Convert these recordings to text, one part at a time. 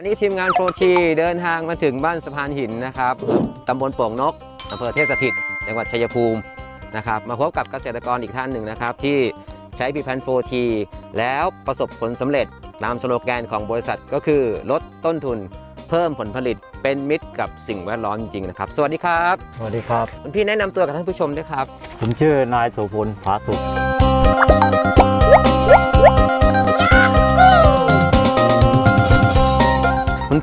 วันนี้ทีมงานโปรทีเดินทางมาถึงบ้านสะพานหินนะครับตำบลโป่งนกอำเภอเทพสถิตจังหวัดชัยภูมินะครับมาพบกับเกษตรกรอีกท่านหนึ่งนะครับ ที่ใช้พีพันโปรทีแล้วประสบผลสำเร็จตามสโลแกนของบริษัทก็คือลดต้นทุนเพิ่มผลผลิตเป็นมิตรกับสิ่งแวดล้อมจริงๆนะครับ สวัสดีครับ สวัสดีครับคุณพี่แนะนำตัวกับท่านผู้ชมด้วยครับ ผมชื่อนายโสพลผาสุข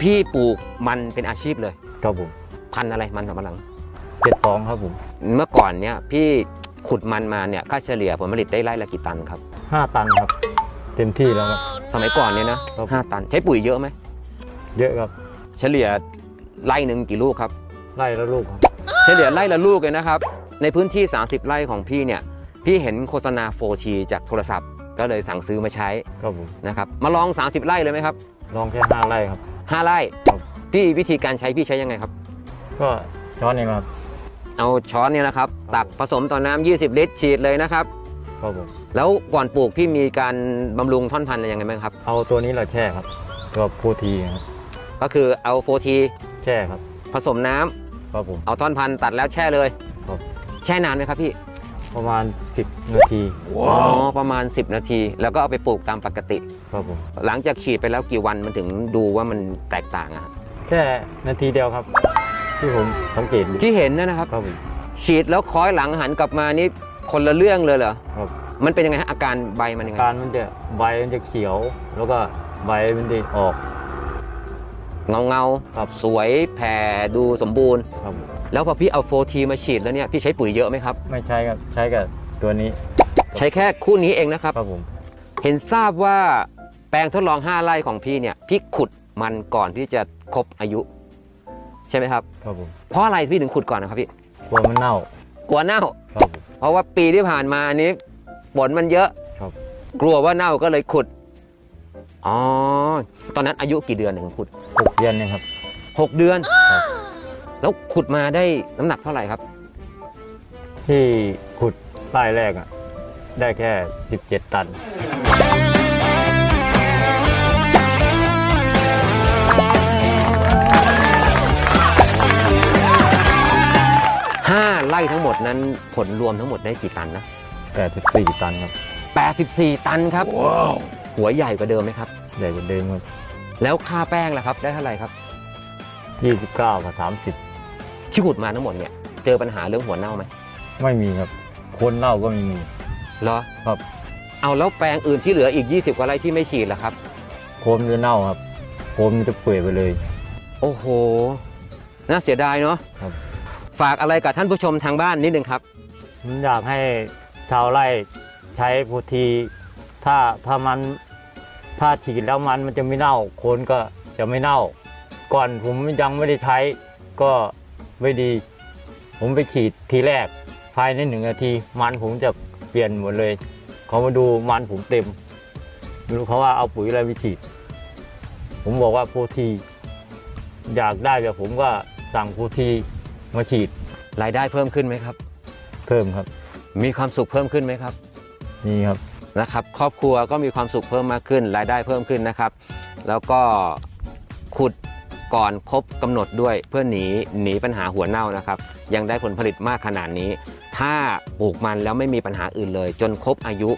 พี่ปลูกมันเป็นอาชีพเลย ครับผมพันธุ์อะไรมันสำปะหลัง เจ็ดสองครับผมเมื่อก่อนเนี่ยพี่ขุดมันมาเนี่ยค่าเฉลี่ยผลผลิตได้ไร่ละกี่ตันครับ ห้าตันครับ เต็มที่แล้วครับ สมัยก่อนเนี่ยนะครับ ห้าตันใช้ปุ๋ยเยอะไหมเยอะครับเฉลี่ยไร่หนึ่งกี่ลูกครับ ไล่แล้วลูกครับ เฉลี่ยไร่ละลูกเลยนะครับ ในพื้นที่ 30 ไร่ของพี่เนี่ย พี่เห็นโฆษณา 4T จากโทรศัพท์ ก็เลยสั่งซื้อมาใช้ครับผมนะครับ มาลอง 30 ไร่เลยไหมครับ ลองแค่ห้าไร่ครับ ห้าไร่ครับพี่วิธีการใช้พี่ใช้ยังไงครับ ก็ช้อนเองครับ เอาช้อนเนี่ยนะครับ ตักผสมต่อน้ำ20 ลิตรฉีดเลยนะครับ ครับผม แล้วก่อนปลูกพี่มีการบำรุงท่อนพันธุ์อะไรยังไงบ้างครับ เอาตัวนี้เราแช่ครับตัวโพธีครับ ก็คือเอา 4T แช่ครับ ผสมน้ำครับผม เอาท่อนพันธุ์ตัดแล้วแช่เลย ครับ แช่นานไหมครับพี่ ประมาณ 10 นาทีอ๋อประมาณ 10 นาที แล้วก็เอาไปปลูกตามปกติ ครับผมหลังจากฉีดไปแล้วกี่วันมันถึงดูว่ามันแตกต่างอะครับแค่นาทีเดียวครับ ที่ผมสังเกตดูที่เห็นนะนะครับ ครับผมฉีดแล้วคล้อยหลังหันกลับมานี่คนละเรื่องเลยเหรอครับมันเป็นยังไงฮะอาการใบมันยังไง การมันจะใบมันจะเขียว แล้วก็ใบมันจะออก เงาเงาๆครับสวยแผ่ดูสมบูรณ์ ครับผมแล้วพอพี่เอา 4T มาฉีดแล้วเนี่ยพี่ใช้ปุ๋ยเยอะไหมครับ ไม่ใช้ครับใช้กับตัวนี้ ใช้แค่คู่นี้เองนะครับ ครับผม เห็นทราบว่าแปลงทดลอง 5 ไร่ของพี่เนี่ยพี่ขุดมันก่อนที่จะครบอายุ ใช่ไหมครับ ครับผมเพราะอะไรพี่ถึงขุดก่อนนะครับพี่กลัวมันเน่ากลัวเน่า ครับผม เพราะว่าปีที่ผ่านมานี้ฝนมันเยอะครับ กลัวว่าเน่าก็เลยขุด อ๋อ ตอนนั้นอายุกี่เดือนถึงขุด หกเดือนเนี่ยครับ6เดือน ครับ แล้วขุดมาได้น้ำหนักเท่าไหร่ครับ ที่ขุดไร่แรกอะได้แค่ 17 ตัน 5 ไร่ทั้งหมดนั้นผลรวมทั้งหมดได้กี่ตันนะ 84 ตันครับ 84 ตันครับ หัวใหญ่กว่าเดิมไหมครับใหญ่กว่าเดิมครัแล้วค่าแป้งล่ะครับ ได้เท่าไหร่ครับบ29กับที่ขุดมาทั้งหมดเนี่ย เจอปัญหาเรื่องหัวเน่าไหม30ไม่มีครับ คนเน่าก็ไม่มี เหรอครับ เอาแล้วแปลงอื่นที่เหลืออีก 20 กว่าไร่ที่ไม่ฉีดล่ะครับ โคนจะเน่าครับ โคนมันจะเปื่อยไปเลย โอ้โห น่าเสียดายเนาะครับ ฝากอะไรกับท่านผู้ชมทางบ้านนิดนึงครับ ผมอยากให้ชาวไร่ใช้โพธีถ้าถ้ามัน ถ้าฉีดแล้วมันมันจะไม่เน่าโคนก็จะไม่เน่า ก่อนผมยังไม่ได้ใช้ก็ไม่ดี ผมไปฉีดทีแรก ภายในหนึ่งนาที มันผมจะเปลี่ยนหมดเลย เขามาดูมันผมเต็มไม่รู้เขาว่าเอาปุ๋ยอะไรไปฉีด ผมบอกว่าโพธีอยากได้แบบผมก็สั่งโพธีมาฉีดรายได้เพิ่มขึ้นไหมครับ เพิ่มครับ มีความสุขเพิ่มขึ้นไหมครับ นี่ครับ นะครับ ครอบครัวก็มีความสุขเพิ่มมากขึ้น รายได้เพิ่มขึ้นนะครับ แล้วก็ขุดก่อนครบกำหนดด้วยเพื่อหนีหนีปัญหาหัวเน่านะครับ ยังได้ผลผลิตมากขนาดนี้ ถ้าปลูกมันแล้วไม่มีปัญหาอื่นเลย จนครบอายุ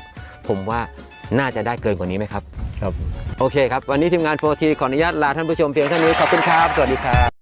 ผมว่าน่าจะได้เกินกว่านี้ไหมครับ ครับ โอเคครับ วันนี้ทีมงาน 4T ขออนุญาตลาท่านผู้ชมเพียงเท่านี้ ขอบคุณครับ สวัสดีครับ